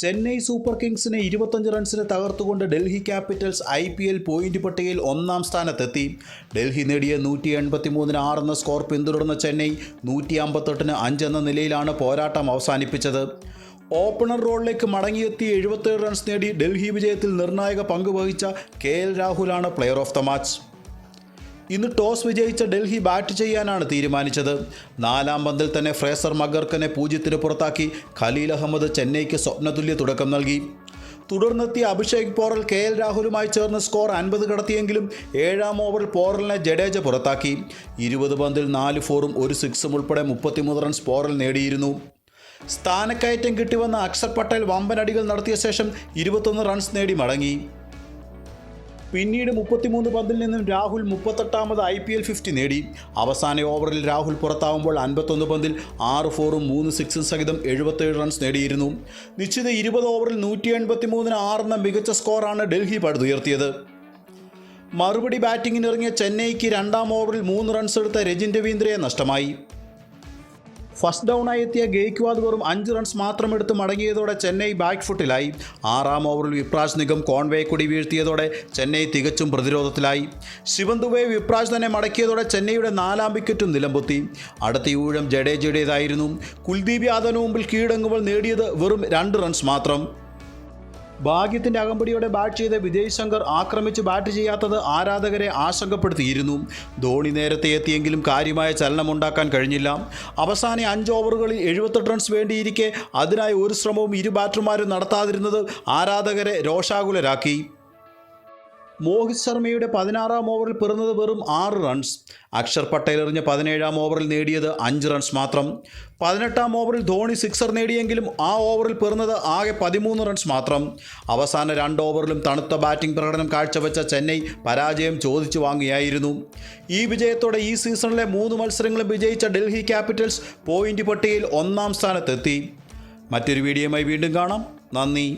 Chennai super കിങ്സിനെ ഇരുപത്തഞ്ച് റൺസിന് തകർത്തുകൊണ്ട് Delhi Capitals I P L point പട്ടികയിൽ ഒന്നാം സ്ഥാനത്തെത്തി. ഡൽഹി നേടിയ നൂറ്റി എൺപത്തി മൂന്നിന് ആറെന്ന സ്കോർ പിന്തുടർന്ന ചെന്നൈ നൂറ്റി അമ്പത്തെട്ടിന് എന്ന നിലയിലാണ് പോരാട്ടം അവസാനിപ്പിച്ചത്. ഓപ്പണർ റോളിലേക്ക് മടങ്ങിയെത്തി എഴുപത്തേഴ് റൺസ് നേടി ഡൽഹി വിജയത്തിൽ നിർണായക പങ്ക് വഹിച്ച കെ എൽ രാഹുലാണ് പ്ലെയർ ഓഫ് ദ മാച്ച്. ഇന്ന് ടോസ് വിജയിച്ച ഡൽഹി ബാറ്റ് ചെയ്യാനാണ് തീരുമാനിച്ചത്. നാലാം പന്തിൽ തന്നെ ഫ്രേസർ മഗർക്കനെ പൂജ്യത്തിന് പുറത്താക്കി ഖലീൽ അഹമ്മദ് ചെന്നൈക്ക് സ്വപ്നതുല്യ തുടക്കം നൽകി. തുടർന്നെത്തിയ അഭിഷേക് പോറൽ കെ എൽ രാഹുലുമായി ചേർന്ന് സ്കോർ അൻപത് കടത്തിയെങ്കിലും ഏഴാം ഓവറിൽ പോറലിനെ ജഡേജ പുറത്താക്കി. ഇരുപത് പന്തിൽ നാല് ഫോറും ഒരു സിക്സും ഉൾപ്പെടെ മുപ്പത്തിമൂന്ന് റൺസ് പോറൽ നേടിയിരുന്നു. സ്ഥാനക്കയറ്റം കിട്ടിവന്ന അക്ഷർ പട്ടേൽ വമ്പൻ അടികൾ നടത്തിയ ശേഷം ഇരുപത്തൊന്ന് റൺസ് നേടി മടങ്ങി. പിന്നീട് മുപ്പത്തിമൂന്ന് പന്തിൽ നിന്നും രാഹുൽ മുപ്പത്തെട്ടാമത് ഐ പി എൽ ഫിഫ്റ്റി നേടി. അവസാന ഓവറിൽ രാഹുൽ പുറത്താവുമ്പോൾ അൻപത്തൊന്ന് പന്തിൽ ആറ് ഫോറും മൂന്ന് സിക്സും സഹിതം എഴുപത്തേഴ് റൺസ് നേടിയിരുന്നു. നിശ്ചിത ഇരുപത് ഓവറിൽ നൂറ്റി എൺപത്തി മൂന്നിന് ആറെന്ന മികച്ച സ്കോറാണ് ഡൽഹി പടുത്തുയർത്തിയത് മറുപടി ബാറ്റിംഗിനിറങ്ങിയ ചെന്നൈക്ക് രണ്ടാം ഓവറിൽ മൂന്ന് റൺസ് എടുത്ത രജിൻ രവീന്ദ്രയെ നഷ്ടമായി. ഫസ്റ്റ് ഡൗണായി എത്തിയ ഗെയ്ക്വാദ് വെറും അഞ്ച് റൺസ് മാത്രം എടുത്ത് മടങ്ങിയതോടെ ചെന്നൈ ബാക്ക് ഫുട്ടിലായി. ആറാം ഓവറിൽ വിപ്രാജ് നിഗം കോൺവേ കൂടി വീഴ്ത്തിയതോടെ ചെന്നൈ തികച്ചും പ്രതിരോധത്തിലായി. ദുബെ വിപ്രാജ് തന്നെ മടക്കിയതോടെ ചെന്നൈയുടെ നാലാം വിക്കറ്റും നിലംപൊത്തി. അടുത്ത ഊഴം ജഡേജയുടേതായിരുന്നു. കുൽദീപ് യാദവിന് മുമ്പിൽ കീഴടങ്ങുമ്പോൾ നേടിയത് വെറും രണ്ട് റൺസ് മാത്രം. ഭാഗ്യത്തിന്റെ അകമ്പടിയോടെ ബാറ്റ് ചെയ്ത വിജയ് ശങ്കർ ആക്രമിച്ച് ബാറ്റ് ചെയ്യാത്തത് ആരാധകരെ ആശങ്കപ്പെടുത്തിയിരുന്നു. ധോണി നേരത്തെ എത്തിയെങ്കിലും കാര്യമായ ചലനമുണ്ടാക്കാൻ കഴിഞ്ഞില്ല. അവസാന അഞ്ച് ഓവറുകളിൽ എഴുപത്തെട്ട് റൺസ് വേണ്ടിയിരിക്കെ അതിനായി ഒരു ശ്രമവും ഇരു ബാറ്റർമാരും നടത്താതിരുന്നത് ആരാധകരെ രോഷാകുലരാക്കി. മോഹിത് ശർമ്മയുടെ പതിനാറാം ഓവറിൽ പിറന്നത് വെറും ആറ് റൺസ് അക്ഷർ പട്ടേൽ എറിഞ്ഞ പതിനേഴാം ഓവറിൽ നേടിയത് അഞ്ച് റൺസ് മാത്രം. പതിനെട്ടാം ഓവറിൽ ധോണി സിക്സർ നേടിയെങ്കിലും ആ ഓവറിൽ പിറന്നത് ആകെ പതിമൂന്ന് റൺസ് മാത്രം. അവസാന രണ്ട് ഓവറിലും തണുത്ത ബാറ്റിംഗ് പ്രകടനം കാഴ്ചവെച്ച ചെന്നൈ പരാജയം ചോദിച്ചു വാങ്ങിയായിരുന്നു ഈ വിജയത്തോടെ ഈ സീസണിലെ മൂന്ന് മത്സരങ്ങളും വിജയിച്ച ഡൽഹി ക്യാപിറ്റൽസ് പോയിന്റ് പട്ടികയിൽ ഒന്നാം സ്ഥാനത്തെത്തി. മറ്റൊരു വീഡിയോയുമായി വീണ്ടും കാണാം. നന്ദി.